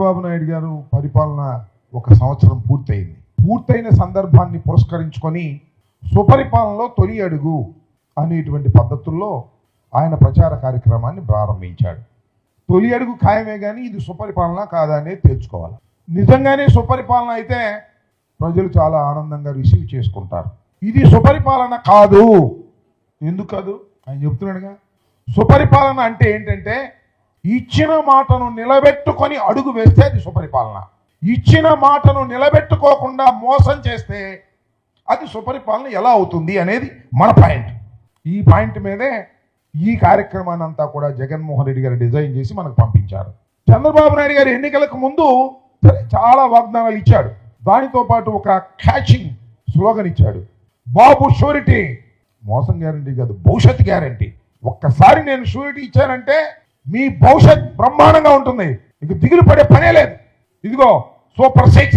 చంద్రబాబు నాయుడు గారు పరిపాలన ఒక సంవత్సరం పూర్తయింది. పూర్తయిన సందర్భాన్ని పురస్కరించుకొని సుపరిపాలనలో తొలి అడుగు అనేటువంటి పద్ధతుల్లో ఆయన ప్రచార కార్యక్రమాన్ని ప్రారంభించాడు. తొలి అడుగు ఖాయమే కానీ ఇది సుపరిపాలన కాదా అనేది తెలుసుకోవాలి నిజంగానే సుపరిపాలన అయితే ప్రజలు చాలా ఆనందంగా రిసీవ్ చేసుకుంటారు. ఇది సుపరిపాలన కాదు. ఎందుకు కాదు? ఆయన చెప్తున్నాడుగా. సుపరిపాలన అంటే ఏంటంటే ఇచ్చిన మాటను నిలబెట్టుకొని అడుగు వేస్తే అది సుపరిపాలన. ఇచ్చిన మాటను నిలబెట్టుకోకుండా మోసం చేస్తే అది సుపరిపాలన ఎలా అవుతుంది అనేది మన పాయింట్. ఈ పాయింట్ మీదే ఈ కార్యక్రమాన్ని అంతా కూడా జగన్మోహన్ రెడ్డి గారు డిజైన్ చేసి మనకు పంపించారు. చంద్రబాబు నాయుడు గారు ఎన్నికలకు ముందు చాలా వాగ్దానాలు ఇచ్చాడు. దానితో పాటు ఒక క్యాచింగ్ స్లోగన్ ఇచ్చాడు. బాబు షూరిటీ. మోసం గ్యారంటీ కాదు భవిష్యత్ గ్యారంటీ. ఒక్కసారి నేను షూరిటీ ఇచ్చానంటే మీ భవిష్యత్ బ్రహ్మాండంగా ఉంటుంది. మీకు దిగులు పడే పనే లేదు. ఇదిగో సూపర్ సిక్స్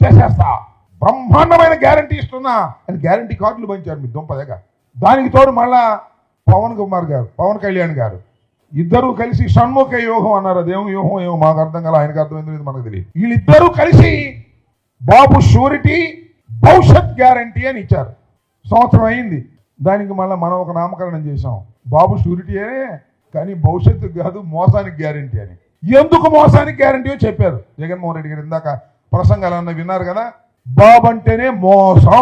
చేసేస్తా. బ్రహ్మాండమైన గ్యారంటీ ఇస్తున్నా. అని గ్యారంటీ కార్డులు పంచారు మీ దుంపదగా దానికి తోడు మళ్ళా పవన్ కుమార్ గారు పవన్ కళ్యాణ్ గారు. ఇద్దరూ కలిసి షణ్ముఖ యోగం అన్నారు. అదేం యోగం ఏమో మాకు అర్థం కాల ఆయనకు అర్థమైంది లేదు మనకు తెలియదు. వీళ్ళిద్దరూ కలిసి బాబు షూరిటీ భవిష్యత్ గ్యారంటీ అని ఇచ్చారు. సంవత్సరం అయింది. దానికి మళ్ళీ మనం ఒక నామకరణం చేసాం బాబు షూరిటీ అనే కానీ భవిష్యత్తు కాదు మోసానికి గ్యారంటీ అని. ఎందుకు మోసానికి గ్యారంటీ చెప్పారు. జగన్మోహన్ రెడ్డి గారు ఇందాక ప్రసంగాలన్నా విన్నారు కదా బాబు అంటేనే మోసం.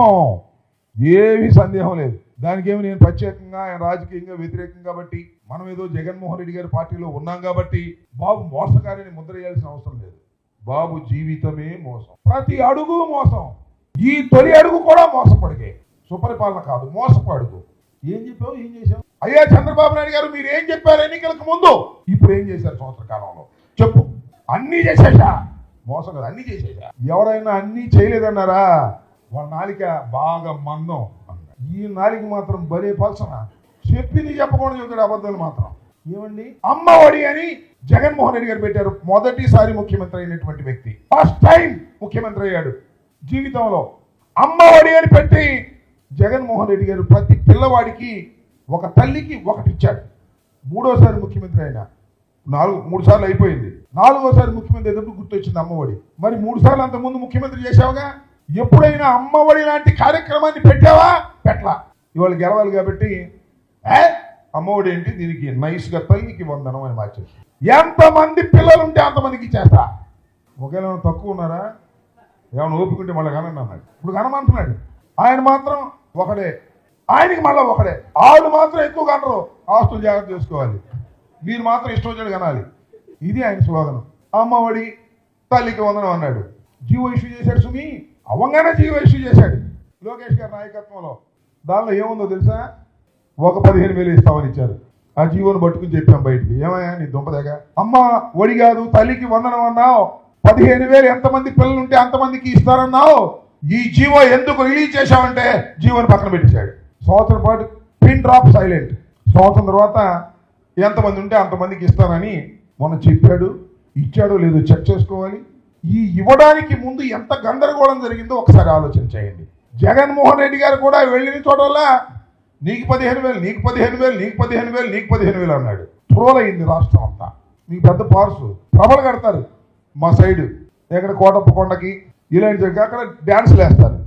ఏమీ సందేహం లేదు. దానికి ఏమి నేను ప్రత్యేకంగా ఆయన రాజకీయంగా వ్యతిరేకం కాబట్టి మనం ఏదో జగన్మోహన్ రెడ్డి గారి పార్టీలో ఉన్నాం కాబట్టి బాబు మోసకారిని ముద్రేయాల్సిన అవసరం లేదు. బాబు జీవితమే మోసం. ప్రతి అడుగు మోసం. ఈ తొలి అడుగు కూడా మోసపడిగే సుపరిపాలన కాదు మోసపు అడుగు. ఏం చెప్పావు? ఏం చేసావు అయ్యా చంద్రబాబు నాయుడు గారు మీరు ఏం చెప్పారు ఎన్నికలకు ముందు? ఇప్పుడు ఏం చేశారు సంవత్సర కాలంలో? చెప్పు. అన్నీ చేసేసా. మోసం కదా అన్నీ చేసేసా. ఎవరైనా అన్నీ చేయలేదన్నారా? వాళ్ళ నాలిక బాగా మందం ఈ నాలిక మాత్రం బలే పల్సన. చెప్పింది చెప్పకుండా చెబుతాడు అబద్ధాలు మాత్రం. ఏమండి? అమ్మఒడి అని జగన్మోహన్ రెడ్డి గారు పెట్టారు. మొదటిసారి ముఖ్యమంత్రి అయినటువంటి వ్యక్తి. ఫస్ట్ టైం ముఖ్యమంత్రి అయ్యాడు జీవితంలో. అమ్మఒడి అని పెట్టి జగన్మోహన్ రెడ్డి గారు ప్రతి పిల్లవాడికి ఒక తల్లికి ఒకటి ఇచ్చాడు. మూడోసారి ముఖ్యమంత్రి అయినా. నాలుగు మూడు సార్లు అయిపోయింది. నాలుగోసారి ముఖ్యమంత్రి ఎదురు గుర్తొచ్చింది అమ్మఒడి. మరి మూడు సార్లు అంతకుముందు ముఖ్యమంత్రి చేసావుగా ఎప్పుడైనా అమ్మఒడి లాంటి కార్యక్రమాన్ని పెట్టావా? పెట్టలా. ఇవాళ గెలవాలి కాబట్టి ఏ? అమ్మఒడి ఏంటి? దీనికి నైస్గా తల్లికి వందనం అని మార్చేసి ఎంతమంది పిల్లలు ఉంటే అంతమందికి ఇచ్చేస్తా. ఒకవేళ తక్కువ ఉన్నారా? ఏమైనా ఓపుకుంటే మళ్ళీ కనండి అన్నాడు. ఇప్పుడు కనమంటున్నాడు. ఆయన మాత్రం ఒకడే. ఆయనకి మళ్ళీ ఒకడే. ఆళ్ళు మాత్రం ఎక్కువ కనరు ఆస్తులు జాగ్రత్త చేసుకోవాలి. మీరు మాత్రం ఇష్టం వచ్చాడు కనాలి. ఇది ఆయన స్లోగనం. అమ్మఒడి తల్లికి వందనం అన్నాడు. జీవో ఇష్యూ చేశాడు సుమి. అవంగానే జీవో ఇష్యూ చేశాడు. లోకేష్ గారి నాయకత్వంలో. దానిలో ఏముందో తెలుసా? ఒక పదిహేను వేలు ఇస్తామని ఇచ్చారు. ఆ జీవోను పట్టుకుని చెప్పాం బయటికి. ఏమయ్యా నీ దుంపదగా అమ్మ ఒడి కాదు తల్లికి వందనం అన్నావు. పదిహేను వేలు ఎంతమంది పిల్లలు ఉంటే అంతమందికి ఇస్తారన్నావు. ఈ జీవో ఎందుకు రిలీజ్ చేశావంటే జీవోని పక్కన పెట్టేశాడు. సంవత్సరం పాటు పిన్ డ్రాప్ సైలెంట్. సంవత్సరం తర్వాత ఎంతమంది ఉంటే అంతమందికి ఇస్తానని మొన్న చెప్పాడు ఇచ్చాడో లేదో చెక్ చేసుకోవాలి. ఈ ఇవ్వడానికి ముందు ఎంత గందరగోళం జరిగిందో ఒకసారి ఆలోచన చేయండి. జగన్మోహన్ రెడ్డి గారు కూడా వెళ్ళిన చోటల్లా నీకు పదిహేను వేలు నీకు పదిహేను వేలు నీకు పదిహేను వేలు నీకు పదిహేను వేలు అన్నాడు. ట్రోల్ అయింది రాష్ట్రం అంతా. మీకు పెద్ద పార్సు. ప్రభలు కడతారు మా సైడ్. ఎక్కడ కోటప్ప కొండకి ఇలాంటి దగ్గర అక్కడ డ్యాన్స్లు వేస్తారు.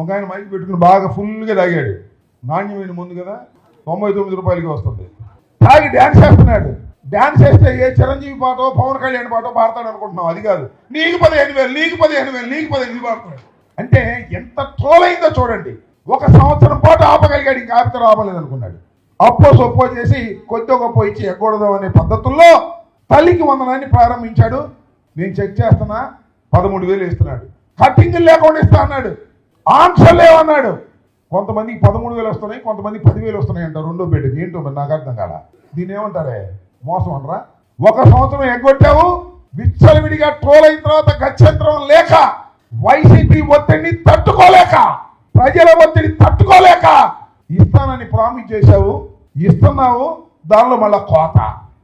ఒక ఆయన మైక్ పెట్టుకుని బాగా ఫుల్గా తాగాడు. నాణ్యమైన ముందు కదా? తొంభై తొమ్మిది రూపాయలకి వస్తుంది. తాగి డ్యాన్స్ చేస్తున్నాడు. డ్యాన్స్ చేస్తే ఏ చిరంజీవి పాటో పవన్ కళ్యాణ్ పాటో పాడతాడు అనుకుంటున్నాం అది కాదు. నీకు పదిహేను వేలు నీకు పదిహేను వేలు నీకు పదిహేను వేలు పాడుతున్నాడు అంటే ఎంత ట్రోల్ అయిందో చూడండి. ఒక సంవత్సరం పాటు ఆపగలిగాడు ఇంకా ఆపితే రావలేదు అనుకున్నాడు. అప్పో సొప్పో చేసి కొద్ది గొప్ప ఇచ్చి ఎగ్గొడదాం అనే పద్ధతుల్లో తల్లికి వందనాన్ని ప్రారంభించాడు. నేను చెక్ చేస్తున్నా పదమూడు వేలు ఇస్తున్నాడు కట్టింగ్ లేకుండా ఇస్తా అన్నాడు. ఆన్సర్ లేవన్నాడు. కొంతమందికి పదమూడు వేలు వస్తున్నాయి కొంతమందికి పదివేలు వస్తున్నాయి అంటారు. రెండో బిడ్డకి ఏంటో మరి నాకు అర్థం కాల? దీన్ని ఏమంటారే? మోసం అనరా? ఒక సంవత్సరం ఎగ్గొట్టావు విచ్చలవిడిగా ట్రోల్ అయిన తర్వాత గత్యంతరం లేక వైసీపీ ఒత్తిడిని తట్టుకోలేక ప్రజల ఒత్తిడి తట్టుకోలేక ఇస్తానని ప్రామిస్ చేశావు ఇస్తున్నావు దానిలో మళ్ళా కోత.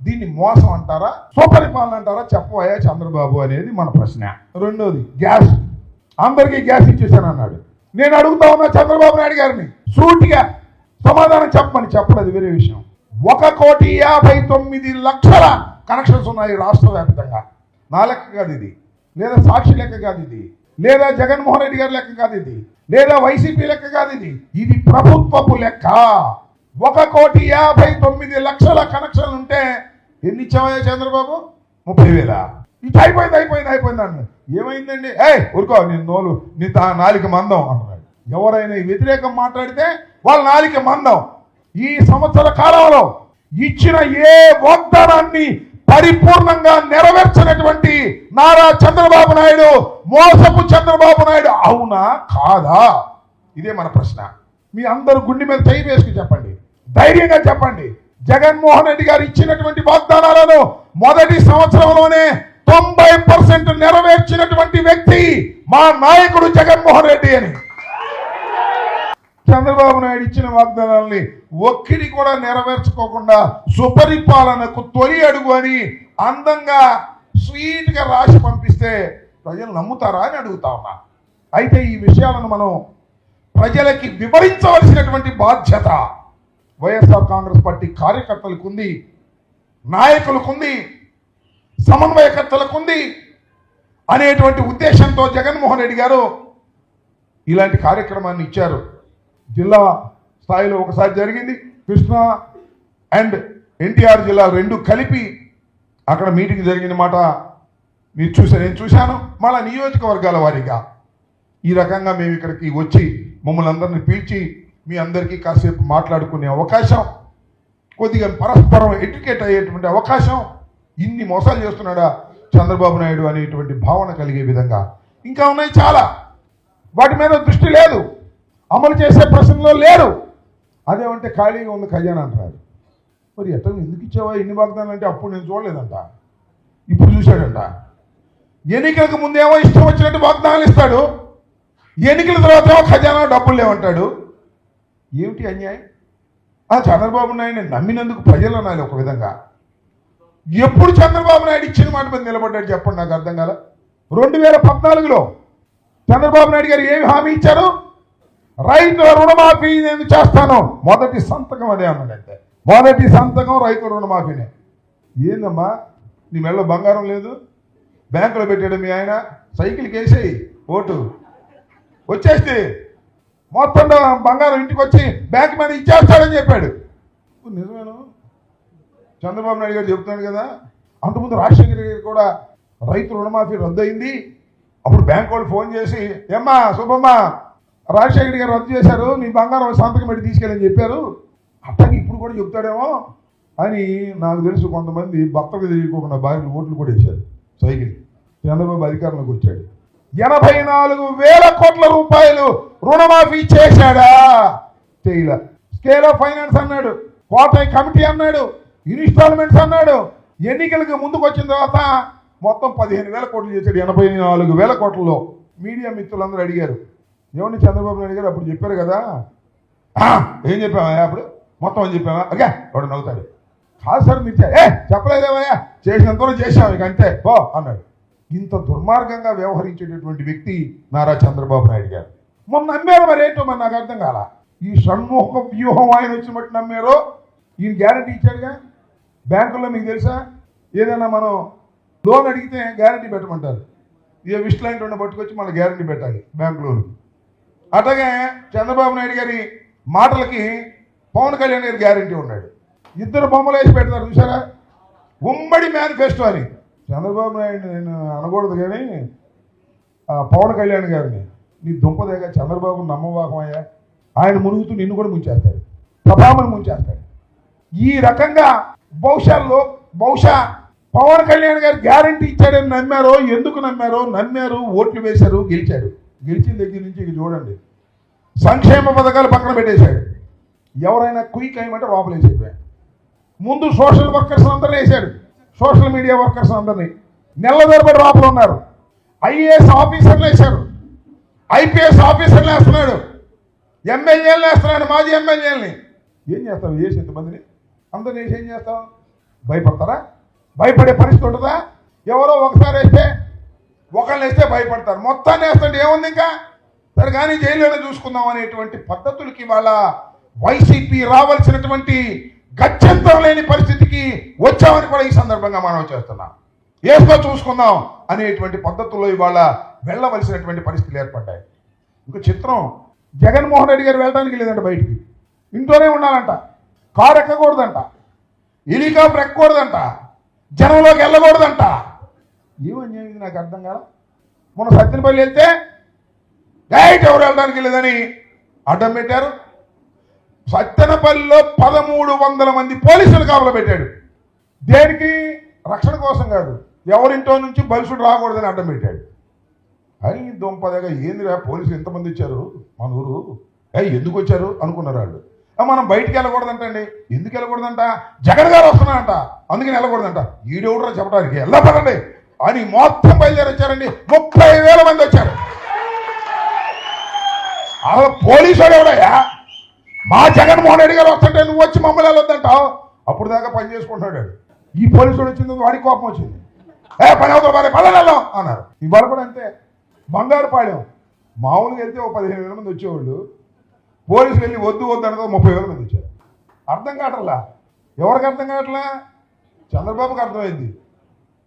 దీన్ని మోసం అంటారా? సుపరిపాలన అంటారా? చెప్పబోయా చంద్రబాబు అనేది మన ప్రశ్న. రెండోది గ్యాస్. అందరికీ గ్యాస్ ఇచ్చేసాను అన్నాడు నేను అడుగుతా ఉన్నా చంద్రబాబు నాయుడు గారిని. సూటిగా సమాధానం చెప్పమని చెప్పడం అది వేరే విషయం. ఒక కోటి యాభై తొమ్మిది లక్షల కనెక్షన్స్ ఉన్నాయి రాష్ట్ర వ్యాప్తంగా. నా లెక్క కాదు ఇది. లేదా సాక్షి లెక్క కాదు ఇది. లేదా జగన్మోహన్ రెడ్డి గారి లెక్క కాదు ఇది. లేదా వైసీపీ లెక్క కాదు ఇది. ఇది ప్రభుత్వపు లెక్క. ఒక కోటి యాభై తొమ్మిది లక్షల కనెక్షన్లు ఉంటే ఎన్ని ఇచ్చావయ్యా చంద్రబాబు? ముప్పై వేల? ఇది అయిపోయింది అయిపోయింది అయిపోయింది అన్న ఏమైందండి? ఏ ఊరుకో నేను నోలు నీ తా నాలిక మందం అన్నాడు. ఎవరైనా వ్యతిరేకం మాట్లాడితే వాళ్ళ నాలిక మందం. ఈ సంవత్సర కాలంలో ఇచ్చిన ఏ వాగ్దానాన్ని పరిపూర్ణంగా నెరవేర్చినటువంటి నారా చంద్రబాబు నాయుడు మోసపు చంద్రబాబు నాయుడు అవునా? కాదా? ఇదే మన ప్రశ్న. మీ అందరూ గుండె మీద చేయి వేసుకుని చెప్పండి. ధైర్యంగా చెప్పండి. జగన్మోహన్ రెడ్డి గారు ఇచ్చినటువంటి వాగ్దానాలను మొదటి సంవత్సరంలోనే తొంభై పర్సెంట్ నెరవేర్చినటువంటి వ్యక్తి మా నాయకుడు జగన్మోహన్ రెడ్డి అని. చంద్రబాబు నాయుడు ఇచ్చిన వాగ్దానాల్ని ఒక్కడి కూడా నెరవేర్చుకోకుండా సుపరిపాలనకు తొలి అడుగు అని అందంగా స్వీట్గా రాసి పంపిస్తే ప్రజలు నమ్ముతారా అని అడుగుతా ఉన్నా. అయితే ఈ విషయాలను మనం ప్రజలకి వివరించవలసినటువంటి బాధ్యత వైఎస్ఆర్ కాంగ్రెస్ పార్టీ కార్యకర్తలకు ఉంది నాయకులకు ఉంది సమన్వయకర్తలకు ఉంది అనేటువంటి ఉద్దేశంతో జగన్మోహన్ రెడ్డి గారు ఇలాంటి కార్యక్రమాన్ని ఇచ్చారు. జిల్లా స్థాయిలో ఒకసారి జరిగింది. కృష్ణా అండ్ ఎన్టీఆర్ జిల్లా రెండు కలిపి అక్కడ మీటింగ్ జరిగిన మాట మీరు చూసారు నేను చూశాను. మళ్ళా నియోజకవర్గాల వారీగా ఈ రకంగా మేము ఇక్కడికి వచ్చి మమ్మల్ని అందరిని పిలిచి మీ అందరికీ కాసేపు మాట్లాడుకునే అవకాశం కొద్దిగా పరస్పరం ఎడ్యుకేట్ అయ్యేటువంటి అవకాశం ఇన్ని మోసాలు చేస్తున్నాడా చంద్రబాబు నాయుడు అనేటువంటి భావన కలిగే విధంగా. ఇంకా ఉన్నాయి చాలా. వాటి మీద దృష్టి లేదు. అమలు చేసే ప్రశ్నలో లేరు. అదేమంటే ఖాళీగా ఉంది ఖజానా అంటారు మరి ఎట్ట ఎందుకు ఇచ్చావా? ఎన్ని వాగ్దానాలు అంటే అప్పుడు నేను చూడలేదంట. ఇప్పుడు చూశాడంట. ఎన్నికలకు ముందేమో ఇష్టం వచ్చినట్టు వాగ్దానాలు ఇస్తాడు. ఎన్నికల తర్వాత ఏమో ఖజానా డబ్బులు లేవంటాడు. ఏమిటి అన్యాయం? ఆ చంద్రబాబు నాయుడు నమ్మినందుకు ప్రజలు అనాలి ఒక విధంగా. ఎప్పుడు చంద్రబాబు నాయుడు ఇచ్చిన మాట మీద నిలబడ్డాడు చెప్పండి నాకు అర్థం కాల. రెండు వేల పద్నాలుగులో చంద్రబాబు నాయుడు గారు ఏమి హామీ ఇచ్చారు? రైతుల రుణమాఫీ నేను చేస్తాను. మొదటి సంతకం అదే అన్నాడంటే మొదటి సంతకం రైతుల రుణమాఫీనే. ఏందమ్మా నీ మెళ్ళ బంగారం లేదు? బ్యాంకులో పెట్టాడు మీ ఆయన. సైకిల్కి వేసేయి ఓటు. వచ్చేస్తే మొత్తం బంగారం ఇంటికి వచ్చి బ్యాంక్ మీద ఇచ్చేస్తాడని చెప్పాడు. నిజమేనా? చంద్రబాబు నాయుడు గారు చెబుతున్నాడు కదా అంతకుముందు రాజశేఖర గారు కూడా రైతు రుణమాఫీ రద్దయింది. అప్పుడు బ్యాంక్ వాళ్ళు ఫోన్ చేసి ఏమ్మా శుభమ్మ రాజశేఖర గారు రద్దు చేశారు నీ బంగారం సంతకం పెట్టి తీసుకెళ్ళని చెప్పారు. అట్లాగే ఇప్పుడు కూడా చెప్తాడేమో అని నాకు తెలుసు కొంతమంది భర్తకు తెలియకుండా భార్యలు ఓట్లు కూడా వేశారు సైకిల్. చంద్రబాబు అధికారంలోకి వచ్చాడు. ఎనభై నాలుగు వేల కోట్ల రూపాయలు రుణమాఫీ చేశాడా? చేయలే. స్కేల్ ఆఫ్ ఫైనాన్స్ అన్నాడు కోటై కమిటీ అన్నాడు ఇన్స్టాల్మెంట్స్ అన్నాడు. ఎన్నికలకు ముందుకు వచ్చిన తర్వాత మొత్తం పదిహేను వేల కోట్లు చేశాడు. ఎనభై నాలుగు వేల కోట్లలో మీడియా మిత్రులందరూ అడిగారు. ఏమని చంద్రబాబు నాయుడు గారు అప్పుడు చెప్పారు కదా. ఏం చెప్పావా అప్పుడు? మొత్తం అని చెప్పావా? ఓకే వాడు నవ్వుతాడు. కాదు సార్ మీరు ఏ చెప్పలేదేవయ్యా చేసినంత చేశాం ఇక అంతే. పో అన్నాడు. ఇంత దుర్మార్గంగా వ్యవహరించేటటువంటి వ్యక్తి నారా చంద్రబాబు నాయుడు గారు. మొన్న నమ్మారు మరి ఏంటో మరి నాకు అర్థం కాల? ఈ షణ్ముఖ వ్యూహం ఆయన వచ్చిన బట్టి నమ్మారో? ఈయన గ్యారంటీ ఇచ్చాడుగా? బ్యాంకుల్లో మీకు తెలుసా? ఏదైనా మనం లోన్ అడిగితే గ్యారంటీ పెట్టమంటారు. ఏ విష్ లాంటి ఉన్న పట్టుకొచ్చి మళ్ళీ గ్యారంటీ పెట్టాలి బ్యాంక్ లోన్ అట్లాగే చంద్రబాబు నాయుడు గారి మాటలకి పవన్ కళ్యాణ్ గారి గ్యారంటీ ఉన్నాడు. ఇద్దరు బొమ్మలు వేసి పెడతారు చూసారా ఉమ్మడి మేనిఫెస్టో అని చంద్రబాబు నాయుడు నేను అనకూడదు కానీ ఆ పవన్ కళ్యాణ్ గారిని నీ దుంపదేగా చంద్రబాబు నమ్మవాకమయ్యా. ఆయన మునుగుతూ నిన్ను కూడా ముంచేస్తాడు. ప్రభావం ముంచేస్తాడు. ఈ రకంగా బహుశాలో బహుశా పవన్ కళ్యాణ్ గారు గ్యారంటీ ఇచ్చాడని నమ్మారో ఎందుకు నమ్మారో నమ్మారు ఓట్లు వేశారు గెలిచాడు గెలిచిన దగ్గర నుంచి ఇక చూడండి. సంక్షేమ పథకాలు పక్కన పెట్టేశాడు. ఎవరైనా క్విక్ అయ్యమంటే లోపలేసాడు ముందు సోషల్ వర్కర్స్ అందరినీ వేశాడు సోషల్ మీడియా వర్కర్స్ అందరినీ. నెల తరబడి లోపల ఉన్నారు. ఐఏఎస్ ఆఫీసర్లు వేశారు. ఐపీఎస్ ఆఫీసర్లు వేస్తున్నాడు. ఎమ్మెల్యేలు వేస్తున్నాడు మాజీ ఎమ్మెల్యేలని. ఏం చేస్తావు? చేసి ఇంతమందిని అందరూ వేసి ఏం చేస్తాం? భయపడతారా? భయపడే పరిస్థితి ఉంటుందా? ఎవరో ఒకసారి వేస్తే ఒకళ్ళు వేస్తే భయపడతారు. మొత్తాన్ని వేస్తుంటే ఏముంది ఇంకా? సరే కానీ జైల్లోనే చూసుకుందాం అనేటువంటి పద్ధతులకి వాళ్ళ వైసీపీ రావాల్సినటువంటి గత్యంతరం లేని పరిస్థితికి వచ్చామని కూడా ఈ సందర్భంగా మనం చేస్తున్నాం. వేసుకో చూసుకుందాం అనేటువంటి పద్ధతుల్లో ఇవాళ వెళ్ళవలసినటువంటి పరిస్థితులు ఏర్పడ్డాయి. ఇంకో చిత్రం జగన్మోహన్ రెడ్డి గారు వెళ్ళడానికి లేదంట బయటికి. ఇంట్లోనే ఉండాలంట. కారు ఎక్కకూడదంట. హెలికాప్టర్ ఎక్కకూడదంట. జనంలోకి వెళ్ళకూడదంట. ఏమని ఇది నాకు అర్థం కాదు మొన్న సత్యనపల్లి వెళ్తే డైరెక్ట్ ఎవరు వెళ్ళడానికి లేదని అడ్డం పెట్టారు. సత్తెనపల్లిలో పదమూడు వందల మంది పోలీసులు కాపలా పెట్టాడు. దేనికి? రక్షణ కోసం కాదు. ఎవరింటో నుంచి బలుసుడు రాకూడదని అడ్డం పెట్టాడు. అని దొంపదగా ఏందిరా పోలీసులు ఎంతమంది ఇచ్చారు మన ఊరు? ఎందుకు వచ్చారు? అనుకున్నారు వాళ్ళు. మనం బయటికి వెళ్ళకూడదంటండి ఎందుకు వెళ్ళకూడదంట? జగన్ గారు వస్తున్నారంట. అందుకని వెళ్ళకూడదంట. ఈడెవడరా చెప్పడానికి వెళ్ళపడండి అని మొత్తం బయలుదేరి వచ్చారండి ముప్పై వేల మంది వచ్చారు. అసలు పోలీసు వాడు ఎవడయ్యా? మా జగన్మోహన్ రెడ్డి గారు వస్తుంటే నువ్వు వచ్చి మమ్మల్ని వెళ్ళొద్దంటావు? అప్పుడు దాకా పని చేసుకుంటున్నాడు వాడు. ఈ పోలీసు వాడు వచ్చింది వాడికి కోపం వచ్చింది. ఏ పని అవుతా పని పని అన్నారు. ఇవాళ కూడా అంతే. బంగారు పాడాం మామూలుగా వెళ్తే ఒక పదిహేను వేల మంది వచ్చేవాళ్ళు. పోలీసులు వెళ్ళి వద్దు వద్దు అనగా ముప్పై వేల మంది వచ్చారు అర్థం కావట్లా? ఎవరికి అర్థం కావట్లా? చంద్రబాబుకి అర్థమైంది.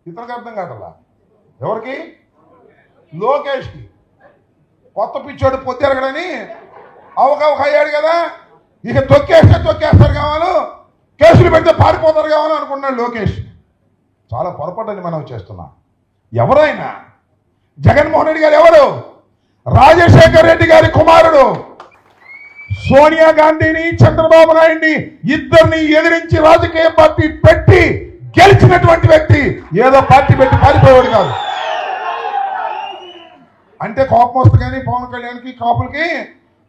ఇతరులకు అర్థం కావట్లా? ఎవరికి? లోకేష్కి. కొత్త పిచ్చోడు పొద్దురగడని అవకవక అయ్యాడు కదా? ఇక తొక్కేస్తే తొక్కేస్తారు కావాలి కేసులు పెడితే పారిపోతారు కావాలి అనుకున్నాడు లోకేష్. చాలా పొరపాటని మనం చేస్తున్నాం. ఎవరైనా? జగన్మోహన్ రెడ్డి గారు ఎవరు? రాజశేఖర్ రెడ్డి గారి కుమారుడు. సోనియా గాంధీని చంద్రబాబు నాయుడిని ఇద్దరిని ఎదిరించి రాజకీయ పార్టీ పెట్టి గెలిచినటువంటి వ్యక్తి ఏదో పార్టీ పెట్టి పారిపోయాడు కాదు. అంటే కోపం వస్తుంది కానీ పవన్ కళ్యాణ్కి కాపులకి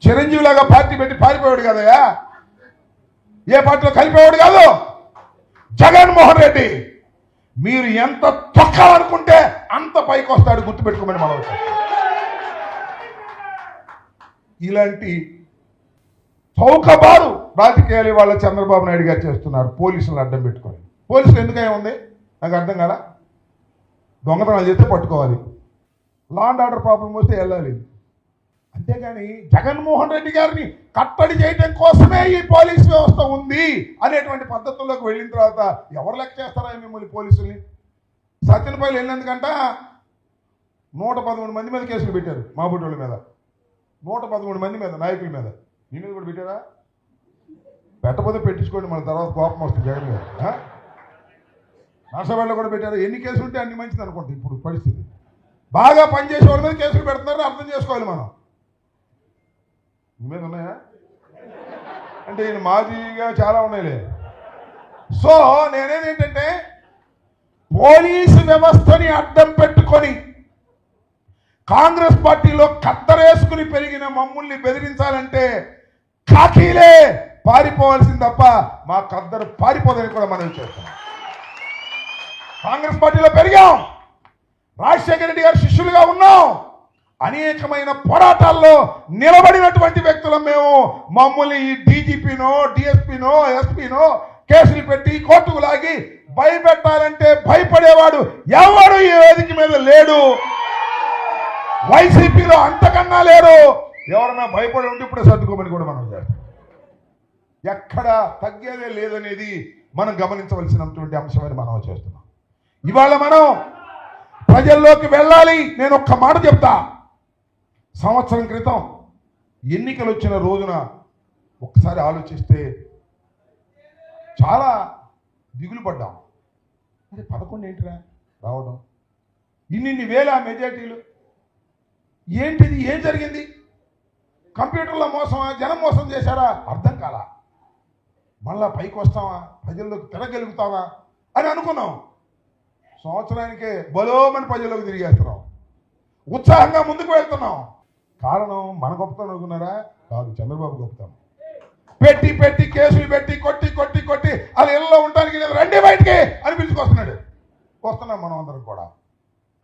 చిరంజీవి లాగా పార్టీ పెట్టి పారిపోయాడు కదయా ఏ పార్టీలో కలిపేవాడు కాదు? జగన్మోహన్ రెడ్డి. మీరు ఎంత తొక్కాలనుకుంటే అంత పైకి వస్తాడు గుర్తుపెట్టుకోమని మనం ఇలాంటి చౌకబారు రాజకీయాలు వాళ్ళ చంద్రబాబు నాయుడు గారు చేస్తున్నారు. పోలీసులను అడ్డం పెట్టుకొని. పోలీసులు ఎందుకై ఉంది? నాకు అర్థం కదా దొంగతనాలు చేస్తే పట్టుకోవాలి. లా అండ్ ఆర్డర్ ప్రాబ్లం వస్తే వెళ్ళాలి. అంతేగాని జగన్మోహన్ రెడ్డి గారిని కట్టడి చేయడం కోసమే ఈ పోలీస్ వ్యవస్థ ఉంది అనేటువంటి పద్ధతుల్లోకి వెళ్ళిన తర్వాత ఎవరు లెక్క చేస్తారా మిమ్మల్ని పోలీసుల్ని? సత్యనపల్లి వెళ్ళినందుకంట నూట పదమూడు మంది మీద కేసులు పెట్టారు మాబూటోళ్ళ మీద. నూట పదమూడు మంది మీద నాయకుల మీద. నీ మీద కూడా పెట్టారా? పెట్టకపోతే పెట్టించుకోండి మన తర్వాత కోపం వస్తుంది జగన్ గారు ఆ? నర్సవాళ్ళు కూడా పెట్టారు. ఎన్ని కేసులు ఉంటే అన్ని మంచిది అనుకుంటా ఇప్పుడు పరిస్థితి. బాగా పనిచేసే వాళ్ళ మీద కేసులు పెడుతున్నారని అర్థం చేసుకోవాలి మనం. మీ మీద ఉన్నాయా? అంటే ఈయన మాజీగా చాలా ఉన్నాయిలే. సో నేనేది ఏంటంటే పోలీసు వ్యవస్థని అడ్డం పెట్టుకొని కాంగ్రెస్ పార్టీలో కత్తరేసుకుని పెరిగిన మమ్మల్ని బెదిరించాలంటే కాకీలే పారిపోవాల్సింది తప్ప మా కద్దరు పారిపోదని కూడా మనం చేస్తాం కాంగ్రెస్ పార్టీలో పెరిగాం. రాజశేఖర రెడ్డి గారు శిష్యులుగా ఉన్నాం. అనేకమైన పోరాటాల్లో నిలబడినటువంటి వ్యక్తులం మేము. మమ్మల్ని ఈ డీజీపీనో డిఎస్పీనో ఎస్పీనో కేసులు పెట్టి కోర్టుకు లాగి భయపెట్టాలంటే భయపడేవాడు ఎవడు ఈ వేదిక మీద లేడు. వైసీపీలో అంతకన్నా లేరు. ఎవరైనా భయపడి ఉంటే ఇప్పుడే సర్దుకోమని కూడా మనం చేస్తాం. ఎక్కడ తగ్గేదే లేదనేది మనం గమనించవలసినటువంటి అంశమని మనం చేస్తున్నాం. ఇవాళ మనం ప్రజల్లోకి వెళ్ళాలి నేను ఒక్క మాట చెప్తా. సంవత్సరం క్రితం ఎన్నికలు వచ్చిన రోజున ఒక్కసారి ఆలోచిస్తే చాలా దిగులు పడ్డాం. అది పదకొండు ఏంటిరా రావడం? ఇన్నిన్ని వేల మెజార్టీలు ఏంటిది? ఏం జరిగింది? కంప్యూటర్లో మోసమా? జనం మోసం చేశారా? అర్థం కాలా? మళ్ళా పైకి వస్తావా? ప్రజల్లోకి తిరగలుగుతావా? అని అనుకున్నాం. సంవత్సరానికే బలోమని ప్రజల్లోకి తిరిగేస్తున్నాం. ఉత్సాహంగా ముందుకు వెళ్తున్నాం. కారణం మన గొప్పతనం అనుకున్నారా? కాదు చంద్రబాబు గొప్పతనం. పెట్టి పెట్టి కేసులు పెట్టి కొట్టి కొట్టి కొట్టి అలా ఇళ్ళలో ఉండడానికి లేదు. రండి బయటికి! అని పిలుచుకొస్తున్నాడు. వస్తున్నాం మనం అందరం కూడా.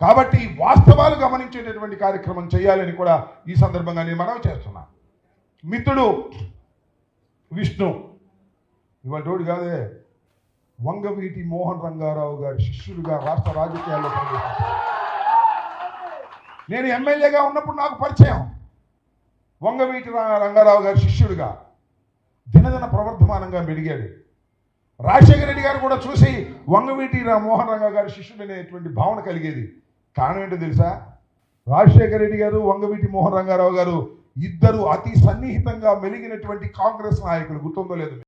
కాబట్టి వాస్తవాలు గమనించేటటువంటి కార్యక్రమం చేయాలని కూడా ఈ సందర్భంగా నేను మనవి చేస్తున్నా. మిత్రుడు విష్ణు ఇవాళ తోడు కాదే వంగవీటి మోహన్ రంగారావు గారి శిష్యుడిగా రాష్ట్ర రాజకీయాల్లో నేను ఎమ్మెల్యేగా ఉన్నప్పుడు నాకు పరిచయం. వంగవీటి రంగారావు గారి శిష్యుడిగా దినదిన ప్రవర్ధమానంగా మెడిగాడు. రాజశేఖర రెడ్డి గారు కూడా చూసి వంగవీటి మోహన్ రంగా గారి శిష్యుడు అనేటువంటి భావన కలిగేది. కారణం ఏంటో తెలుసా? రాజశేఖర రెడ్డి గారు వంగవీటి మోహన్ రంగారావు గారు ఇద్దరు అతి సన్నిహితంగా మెలిగినటువంటి కాంగ్రెస్ నాయకులు. గుర్తుందో లేదు